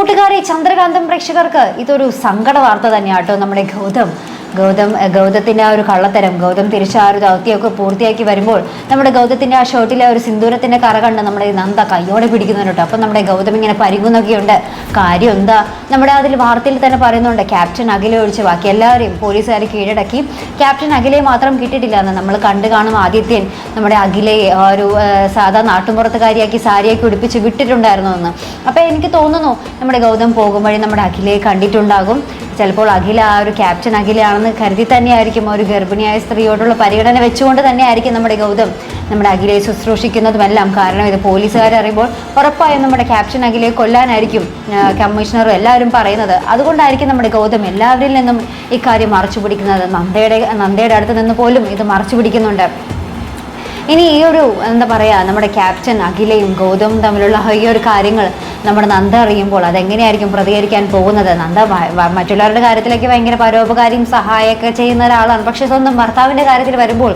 കൂട്ടുകാരെ ചന്ദ്രകാന്തം പ്രേക്ഷകർക്ക് ഇതൊരു സങ്കട വാർത്ത തന്നെയാട്ടോ നമ്മുടെ ഗൗതം. ഗൗതം ഗൗതത്തിന്റെ ആ ഒരു കള്ളത്തരം ഗൗതം തിരിച്ച ആ ഒരു ദൗത്യമൊക്കെ പൂർത്തിയാക്കി വരുമ്പോൾ നമ്മുടെ ഗൗതത്തിന്റെ ആ ഷർട്ടിലെ ഒരു സിന്ദൂരത്തിന്റെ കറ കണ്ട് നമ്മുടെ നന്ദ കയ്യോടെ പിടിക്കുന്നുണ്ട് അപ്പം നമ്മുടെ ഗൗതം ഇങ്ങനെ പരിങ്ങുന്നൊക്കെയുണ്ട് കാര്യം എന്താ? നമ്മുടെ അതിൽ വാർത്തയിൽ തന്നെ പറയുന്നുണ്ട് ക്യാപ്റ്റൻ അഖിലെ ഒഴിച്ച് ബാക്കി എല്ലാവരെയും പോലീസുകാർ കീഴടക്കി. ക്യാപ്റ്റൻ അഖിലെ മാത്രം കിട്ടിയിട്ടില്ല എന്ന് നമ്മൾ കണ്ടു കാണും. ആദിത്യൻ നമ്മുടെ അഖിലയെ ഒരു സാധാ നാട്ടുമ്പുറത്തുകാരിയാക്കി സാരിയാക്കി ഉടുപ്പിച്ച് വിട്ടിട്ടുണ്ടായിരുന്നു എന്ന്. അപ്പോൾ എനിക്ക് തോന്നുന്നു നമ്മുടെ ഗൗതം പോകും വഴി നമ്മുടെ അഖിലയെ കണ്ടിട്ടുണ്ടാകും. ചിലപ്പോൾ അഖില ആ ഒരു ക്യാപ്റ്റൻ അഖിലയാണെന്ന് കരുതി തന്നെയായിരിക്കും. ഒരു ഗർഭിണിയായ സ്ത്രീയോടുള്ള പരിഗണന വെച്ചുകൊണ്ട് തന്നെയായിരിക്കും നമ്മുടെ ഗൗതം നമ്മുടെ അഖിലയെ ശുശ്രൂഷിക്കുന്നതുമെല്ലാം. കാരണം ഇത് പോലീസുകാർ അറിയുമ്പോൾ ഉറപ്പായും നമ്മുടെ ക്യാപ്റ്റൻ അഖിലയെ കൊല്ലാനായിരിക്കും കമ്മീഷണറും എല്ലാവരും പറയുന്നത്. അതുകൊണ്ടായിരിക്കും നമ്മുടെ ഗൗതം എല്ലാവരിൽ നിന്നും ഇക്കാര്യം മറച്ചു പിടിക്കുന്നത്. നന്ദയുടെ നന്ദയുടെ അടുത്ത് നിന്ന് പോലും ഇത് മറച്ചു പിടിക്കുന്നുണ്ട്. ഇനി ഈ ഒരു എന്താ പറയുക നമ്മുടെ ക്യാപ്റ്റൻ അഖിലയും ഗൗതമും തമ്മിലുള്ള ഈ ഒരു കാര്യങ്ങൾ നമ്മുടെ നന്ദ അറിയുമ്പോൾ അതെങ്ങനെയായിരിക്കും പ്രതികരിക്കാൻ പോകുന്നത്? നന്ദ മറ്റുള്ളവരുടെ കാര്യത്തിലേക്ക് ഭയങ്കര പരോപകാരിയും സഹായമൊക്കെ ചെയ്യുന്ന ഒരാളാണ്. പക്ഷെ സ്വന്തം ഭർത്താവിന്റെ കാര്യത്തിൽ വരുമ്പോൾ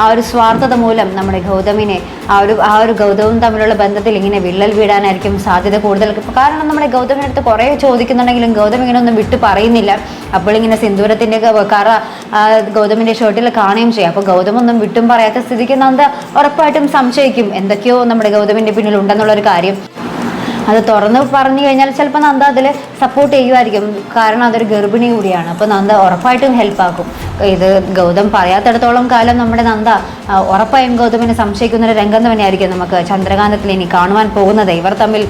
ആ ഒരു സ്വാർത്ഥത മൂലം നമ്മുടെ ഗൗതമിനെ ആ ഒരു ആ ഒരു ഗൗതവും തമ്മിലുള്ള ബന്ധത്തിൽ ഇങ്ങനെ വിള്ളൽ വീടാനായിരിക്കും സാധ്യത കൂടുതൽ. കാരണം നമ്മുടെ ഗൗതമിന്റെ അടുത്ത് കുറേ ചോദിക്കുന്നുണ്ടെങ്കിലും ഗൗതം ഇങ്ങനെ ഒന്നും വിട്ടു പറയുന്നില്ല. അപ്പോൾ ഇങ്ങനെ സിന്ദൂരത്തിന്റെ കറ ഗൗതമിന്റെ ഷർട്ടിൽ കാണുകയും ചെയ്യും. അപ്പോൾ ഗൗതം ഒന്നും വിട്ടും പറയാത്ത സ്ഥിതിക്ക് നന്ദ ഉറപ്പായിട്ടും സംശയിക്കും. എന്തൊക്കെയോ നമ്മുടെ ഗൗതമിന്റെ പിന്നിൽ ഉണ്ടെന്നുള്ളൊരു കാര്യം. അത് തുറന്ന് പറഞ്ഞു കഴിഞ്ഞാൽ ചിലപ്പോൾ നന്ദ അതിൽ സപ്പോർട്ട് ചെയ്യുമായിരിക്കും കാരണം അതൊരു ഗർഭിണി കൂടിയാണ്. അപ്പോൾ നന്ദ ഉറപ്പായിട്ടും ഹെൽപ്പാക്കും ഇത് ഗൗതം പറയാത്തിടത്തോളം കാലം നമ്മുടെ നന്ദ ഉറപ്പായും ഗൗതമിനെ സംശയിക്കുന്ന ഒരു രംഗം തന്നെയായിരിക്കും നമുക്ക് ചന്ദ്രകാന്തത്തിൽ ഇനി കാണുവാൻ പോകുന്നത്. ഇവർ തമ്മിൽ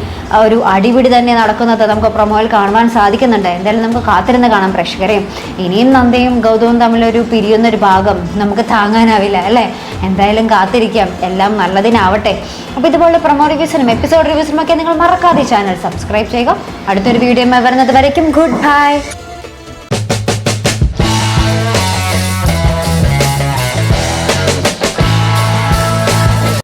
ഒരു അടിപിടി തന്നെ നടക്കുന്നത് നമുക്ക് പ്രൊമോയിൽ കാണുവാൻ സാധിക്കുന്നുണ്ട്. എന്തായാലും നമുക്ക് കാത്തിരുന്ന് കാണാം പ്രേക്ഷകരെ. ഇനിയും നന്ദയും ഗൗതവും തമ്മിലൊരു പിരിയുന്നൊരു ഭാഗം നമുക്ക് താങ്ങാനാവില്ല അല്ലേ? എന്തായാലും കാത്തിരിക്കാം. എല്ലാം നല്ലതിനാവട്ടെ. അപ്പോൾ ഇതുപോലെ പ്രൊമോ റിവ്യൂസിനും എപ്പിസോഡ് റിവ്യൂസിനും ഒക്കെ നിങ്ങൾ മറക്കാതെ ചാനൽ സബ്സ്ക്രൈബ് ചെയ്യുക. അടുത്തൊരു വീഡിയോ വരുന്നത് വരയ്ക്കും ഗുഡ് ബൈ.